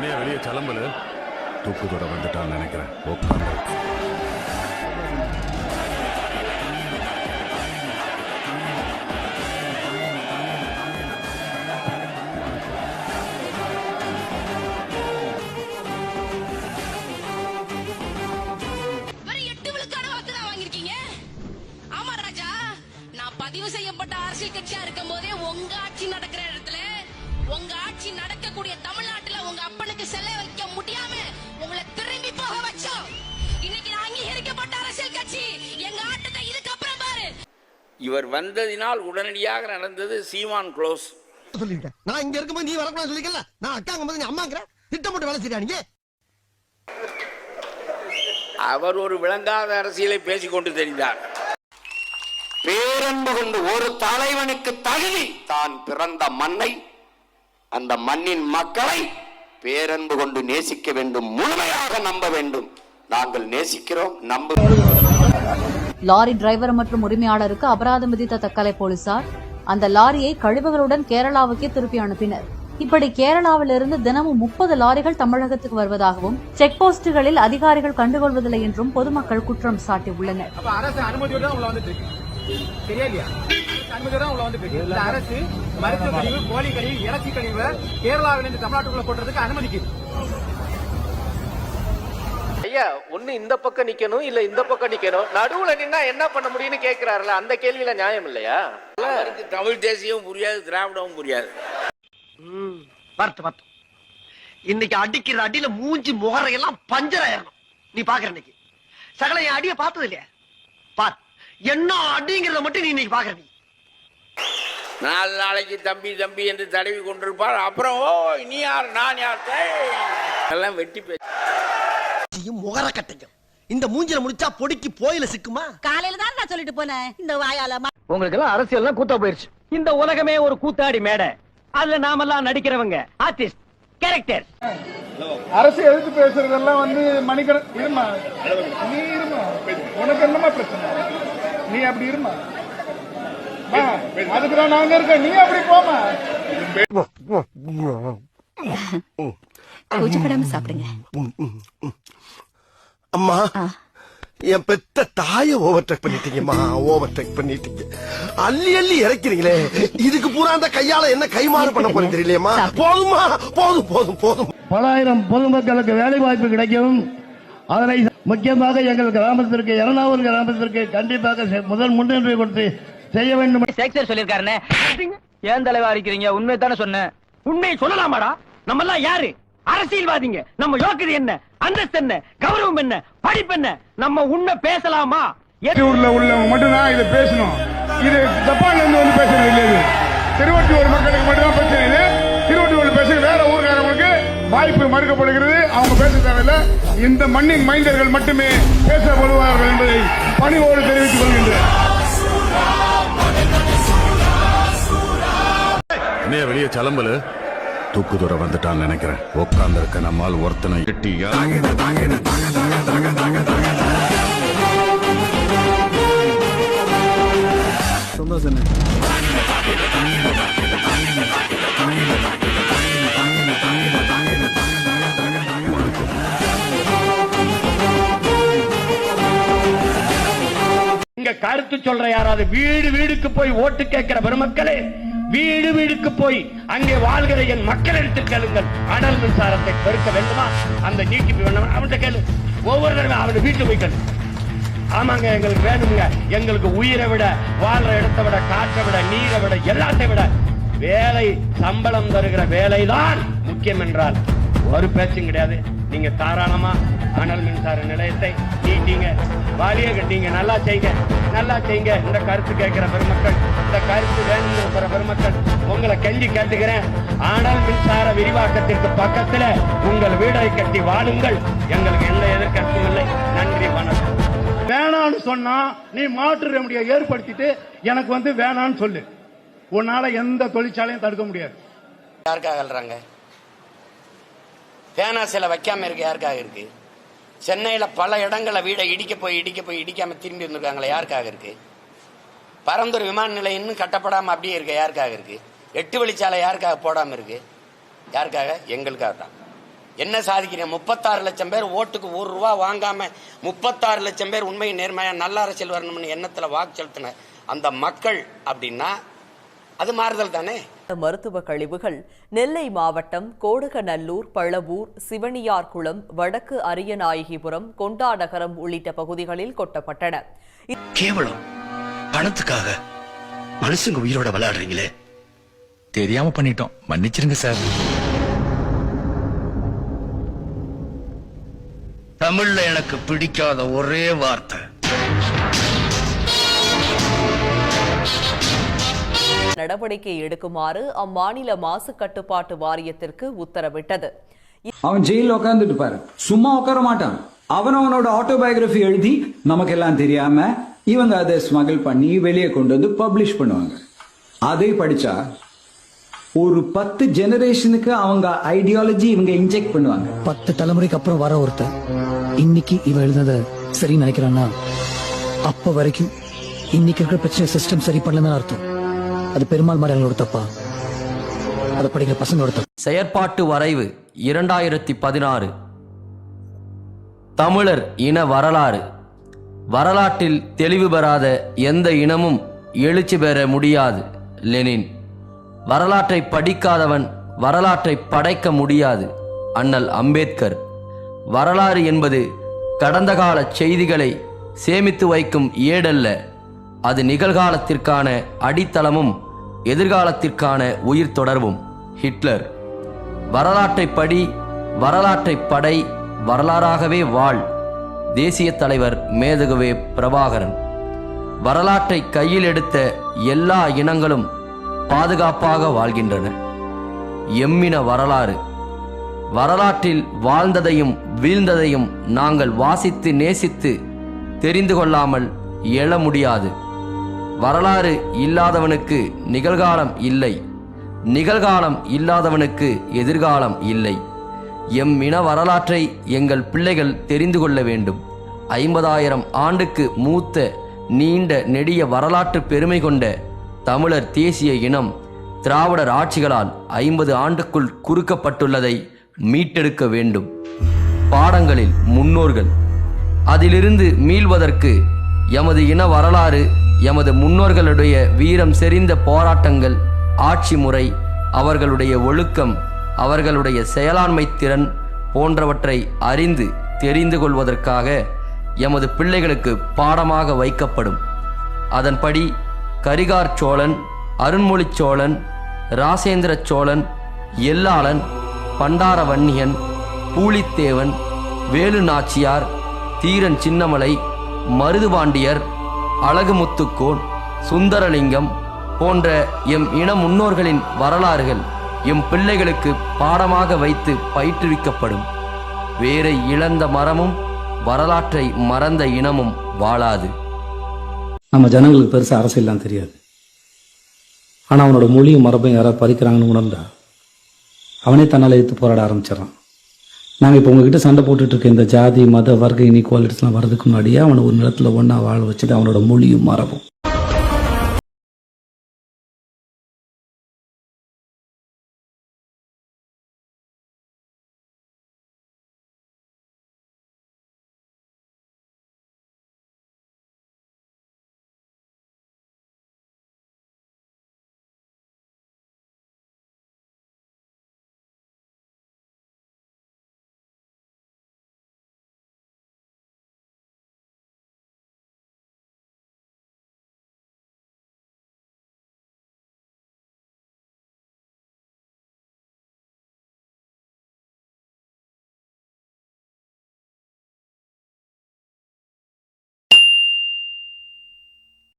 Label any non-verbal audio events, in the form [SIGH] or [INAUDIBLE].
என்னைய வெளியே கிளம்பல தூக்குதோட வந்துட்டான்னு நினைக்கிறேன். உட்காந்து எட்டு ஆமா ராஜா. நான் பதிவு செய்யப்பட்ட அரசியல் கட்சியா இருக்கும் போதே உங்க ஆட்சி நடக்கிற இடத்துல உங்க ஆட்சி நடக்கக்கூடிய தமிழ்நாடு இவர் வந்ததினால் உடனடியாக நடந்தது சீமான் க்ளோஸ். சொல்லிருக்கேன் நான் இங்க இருக்கும்போது நீ வரக்கூடாது சொல்லிக்கல நான் அக்காங்க போது நீ அம்மாங்கிற? திட்டம் போட்டு வேலை செய்யா நீங்க அவர் ஒரு விளங்காத அரசியலை பேசிக்கொண்டு தெரிந்தார். பேரன்பு கொண்டு ஒரு தலைவனுக்கு தகுதி தான் பிறந்த மண்ணை அந்த மண்ணின் மக்களை பேரன்பு கொண்டு நேசிக்க வேண்டும் முழுமையாக நம்ப வேண்டும். நாங்கள் நேசிக்கிறோம் நம்புகிறோம். லாரி டிரைவர் மற்றும் உரிமையாளருக்கு அபராதம் விதித்த தக்கலை போலீசார் அந்த லாரியை கழிவுகளுடன் கேரளாவுக்கே திருப்பி அனுப்பினர். இப்படி கேரளாவிலிருந்து தினமும் முப்பது லாரிகள் தமிழகத்துக்கு வருவதாகவும் செக் போஸ்டுகளில் அதிகாரிகள் கண்டுகொள்வதில்லை என்றும் பொதுமக்கள் குற்றம் சாட்டியுள்ளனர். அரசு மருத்துவ கழிவு கோழி கழிவு இறைச்சி கழிவு கேரளாவிலிருந்து தமிழ்நாட்டுக்குள்ள போடுறதுக்கு அனுமதிக்குது. ஐயா ஒண்ணு இந்த பக்கம் நிக்கணும் இல்ல இந்த பக்கம் நிக்கணும்? நடுவுல நின்னா என்ன பண்ண முடியும்னு கேக்குறாருல அந்த கேள்வியில நியாயம் இல்லையா? தமிழ் தேசியமும் புரியாது திராவிடமும் புரியாது. வரட்டு வரட்டு இன்னைக்கு அடிக்கிற அடியில மூஞ்சி முகரையெல்லாம் பஞ்சர் ஆயிரணும். நீ பாக்குற இன்னைக்கு. சகல என் அடிய பார்த்தது இல்லையா? பார் என்ன அடிங்கிறத மட்டும் நீ இன்னைக்கு பாக்குற நீ. நாலு நாளைக்கு தம்பி தம்பி என்று தடவி கொண்டிருப்பார். அப்புறம் ஓ நீ யார் நான் யார்? டேய். எல்லாம் வெட்டி பேச்சு. செய்யும் முகர கட்டையும். இந்த மூஞ்சில முடிச்சா பொடிக்கு போயில சிக்குமா? காலையில தான் நான் சொல்லிட்டு போனேன். இந்த வாயால உங்களுக்கு எல்லாம் அரசியல் கூத்தா போயிருச்சு. இந்த உலகமே ஒரு கூத்தாடி மேடை. அதுல நாமெல்லாம் நடிக்கிறவங்க ஆர்டிஸ்ட் கேரக்டர் அரசு எதிர்த்து பேசுறதெல்லாம் வந்து மணிக்கண இருமா? நீ இருமா? உனக்கு என்னமா பிரச்சனை? நீ அப்படி இருமா? அதுக்கு நாங்க இருக்கேன் நீ அப்படி போமா [LAUGHS] கூச்சப்படாம சாப்பிடுங்க. அம்மா என் பெத்த தாய ஓவர்டேக் பண்ணிட்டீங்கம்மா. ஓவர்டேக் பண்ணிட்டீங்க. அள்ளி அள்ளி இறக்கிறீங்களே. இதுக்கு பூரா அந்த கையால என்ன கைமாறு பண்ண போறீங்க தெரியலையம்மா. போதுமா போதும் போதும் போதும். பல ஆயிரம் பொதுமக்களுக்கு வேலை வாய்ப்பு கிடைக்கும் அதனை முக்கியமாக எங்கள் கிராமத்திற்கு எறணாவூர் கிராமத்திற்கு கண்டிப்பாக முதல் முன்னுரிமை கொடுத்து செய்ய வேண்டும். ஷேக்ஸ்பியர் சொல்லிருக்காருன்னு ஏன் தலைவா இருக்கிறீங்க உண்மை தானே சொன்னேன். உண்மையை சொல்லலாமாடா? நம்ம எல்லாம் யாரு? அரசியல்வாதிங்க நம்ம யோக்கியது என்ன அந்தஸ்து என்ன கௌரவம் என்ன படிப்பு என்ன நம்ம உண்மை பேசலாமா? ஊர்ல உள்ளவங்க மட்டும்தான் இதை பேசணும். இது ஜப்பான்ல இருந்து வந்து பேசுறது இல்லை இது. திருவட்டியூர் மக்களுக்கு மட்டும்தான் பிரச்சனை இது. திருவட்டியூர்ல பேசுற வேற ஊர்காரங்களுக்கு வாய்ப்பு மறுக்கப்படுகிறது. அவங்க பேச தேவையில்லை. இந்த மண்ணின் மைந்தர்கள் மட்டுமே பேசப்படுவார்கள் என்பதை பணிவோடு தெரிவித்துக் கொள்கின்றேன். வெளியே தூக்கு தூக்குதோட வந்துட்டான்னு நினைக்கிறேன். உட்கார்ந்து இருக்க நம்மால் ஒருத்தனை கிட்டியா இங்க கருத்து சொல்ற யாராவது வீடு வீடுக்கு போய் ஓட்டு கேட்கிற பெருமக்களே வீடு வீடுக்கு போய் அங்கே வாழ்கிற என் மக்களிடத்தில் கேளுங்கள். அனல் மின்சாரத்தை பெருக்க வேண்டுமா? அந்த நீட்டிப்பு வேண்டுமா? அவன்கிட்ட கேளு. ஒவ்வொரு தடவை அவனை வீட்டுல போய் கேளு. ஆமாங்க எங்களுக்கு வேணுங்க. எங்களுக்கு உயிரை விட வாழ்ற இடத்தை விட காற்றை விட நீரை விட எல்லாத்தை விட வேலை சம்பளம் தருகிற வேலைதான் முக்கியம் என்றால் ஒரு பேச்சும் கிடையாது. நீங்க தாராளமா அனல் மின்சார நிலையத்தை நீட்டீங்க. வாலிய கட்டிங்க. நல்லா செய்யுங்க நல்லா செய்யுங்க. இந்த கருத்து கேட்கிற பெருமக்கள். இந்த கருத்து வேணுங்கிற பெருமக்கள் உங்களை கெஞ்சி கேட்டுக்கிறேன். அனல் மின்சார விரிவாக்கத்திற்கு பக்கத்துல உங்கள் வீடை கட்டி வாழுங்கள். எங்களுக்கு எந்த எதிர்கருத்தும் இல்லை. நன்றி வணக்கம். வேணான்னு சொன்னா நீ மாற்று ரெமடியை ஏற்படுத்திட்டு எனக்கு வந்து வேணான்னு சொல்லு. உன்னால எந்த தொழிற்சாலையும் தடுக்க முடியாது. யாருக்காக அல்றாங்க பேனா சிலை வைக்காம இருக்க யாருக்காக இருக்கு? சென்னையில் பல இடங்களில் வீடை இடிக்க போய் இடிக்க போய் இடிக்காமல் திரும்பி வந்திருக்காங்களே யாருக்காக இருக்குது பரந்தூர் விமான நிலையம் இன்னும் கட்டப்படாமல் அப்படியே இருக்க யாருக்காக இருக்குது எட்டு வழிச்சாலை யாருக்காக போடாமல் இருக்கு? யாருக்காக? எங்களுக்காக தான். என்ன சாதிக்கிறீங்க? முப்பத்தாறு லட்சம் பேர் ஓட்டுக்கு ஒரு ரூபா வாங்காமல் முப்பத்தாறு லட்சம் பேர் உண்மையை நேர்மையாக நல்ல அரசியல் வரணும்னு எண்ணத்தில் வாக்கு செலுத்தின அந்த மக்கள் அப்படின்னா அது மாறுதல் தானே? மருத்துவ கழிவுகள் நெல்லை மாவட்டம் கோடகநல்லூர் பழவூர் சிவனியார்குளம் வடக்கு அரியநாயகிபுரம் கொண்டாநகரம் உள்ளிட்ட பகுதிகளில் கொட்டப்பட்டன. கேவலம். பணத்துக்காக மனுஷங்க உயிரோட விளையாடுறீங்களே. தெரியாம பண்ணிட்டோம். மன்னிச்சிருங்க சார். தமிழ்ல எனக்கு பிடிக்காத ஒரே வார்த்தை. நடவடிக்கை எடுக்குமாறு அம்மாநில மாசு கட்டுப்பாட்டு வாரியத்திற்கு உத்தரவிட்டது. அவன் ஜெயில உட்காந்துட்டு பாரு. சும்மா உட்கார மாட்டான். அவன் அவனோட ஆட்டோபயோகிராஃபி எழுதி நமக்கெல்லாம் தெரியாம இவங்க அதை ஸ்மகிள் பண்ணி வெளியே கொண்டு வந்து பப்ளிஷ் பண்ணுவாங்க. அதை படிச்சா ஒரு பத்து ஜெனரேஷனுக்கு அவங்க ஐடியாலஜி இவங்க இன்ஜெக்ட் பண்ணுவாங்க. பத்து தலைமுறைக்கு அப்புறம் வர ஒருத்தன் இன்னைக்கு இவன் எழுதுனத சரி நினைக்கிறான்னா அப்ப வரைக்கும் இன்னைக்கு இருக்கிற பிரச்சனை சிஸ்டம் சரி பண்ணலன்னு அர்த்தம். அது பெருமாள் மாதிரி தப்பா? அதை படிக்கிற பசங்களோட தப்பு. செயற்பாட்டு வரைவு இரண்டாயிரத்தி பதினாறு தமிழர் இன வரலாறு. வரலாற்றில் தெளிவு பெறாத எந்த இனமும் எழுச்சி பெற முடியாது லெனின். வரலாற்றை படிக்காதவன் வரலாற்றை படைக்க முடியாது அண்ணல் அம்பேத்கர். வரலாறு என்பது கடந்த கால செய்திகளை சேமித்து வைக்கும் ஏடல்ல. அது நிகழ்காலத்திற்கான அடித்தளமும் எதிர்காலத்திற்கான உயிர் தொடர்பும். ஹிட்லர் வரலாற்றை படி வரலாற்றை படை வரலாறாகவே வாழ். தேசிய தலைவர் மேதகுவே பிரபாகரன். வரலாற்றை கையில் எடுத்த எல்லா இனங்களும் பாதுகாப்பாக வாழ்கின்றன. எம்மின வரலாறு. வரலாற்றில் வாழ்ந்ததையும் வீழ்ந்ததையும் நாங்கள் வாசித்து நேசித்து தெரிந்து கொள்ளாமல் எழ முடியாது. வரலாறு இல்லாதவனுக்கு நிகழ்காலம் இல்லை. நிகழ்காலம் இல்லாதவனுக்கு எதிர்காலம் இல்லை. எம் இன வரலாற்றை எங்கள் பிள்ளைகள் தெரிந்து கொள்ள வேண்டும். ஐம்பதாயிரம் ஆண்டுக்கு மூத்த நீண்ட நெடிய வரலாற்று பெருமை கொண்ட தமிழர் தேசிய இனம் திராவிடர் ஆட்சிகளால் ஐம்பது ஆண்டுக்குள் குறுக்கப்பட்டுள்ளதை மீட்டெடுக்க வேண்டும். பாடங்களில் முன்னோர்கள். அதிலிருந்து மீள்வதற்கு எமது இன வரலாறு எமது முன்னோர்களுடைய வீரம் செறிந்த போராட்டங்கள் ஆட்சி முறை அவர்களுடைய ஒழுக்கம் அவர்களுடைய செயலாண்மை திறன் போன்றவற்றை அறிந்து தெரிந்து கொள்வதற்காக எமது பிள்ளைகளுக்கு பாடமாக வைக்கப்படும். அதன்படி கரிகார் சோழன் அருண்மொழிச் சோழன் ராசேந்திர சோழன் எல்லாளன் பண்டாரவன்னியன் பூலித்தேவன் வேலு நாச்சியார் தீரன் சின்னமலை மருதுபாண்டியர் அழகுமுத்துக்கோன் சுந்தரலிங்கம் போன்ற எம் இன முன்னோர்களின் வரலாறுகள் எம் பிள்ளைகளுக்கு பாடமாக வைத்து பயிற்றுவிக்கப்படும். வேரை இழந்த மரமும் வரலாற்றை மறந்த இனமும் வாழாது. நம்ம ஜனங்களுக்கு பெருசா அரசியல்லாம் தெரியாது. ஆனா அவனோட மொழியும் மரபையும் யாராவது பறிக்கிறாங்கன்னு உணர்ந்தா அவனே தன்னால் எடுத்து போராட ஆரம்பிச்சிடறான். நாங்கள் இப்போ உங்ககிட்ட சண்டை போட்டுட்டு இருக்க இந்த ஜாதி மத வர்க்க இனிக்வாலிட்டிஸ்லாம் வர்றதுக்கு முன்னாடியே அவனை ஒரு நிலத்தில் ஒன்றா வாழ வச்சுட்டு அவனோட மொழியும் மரபும்.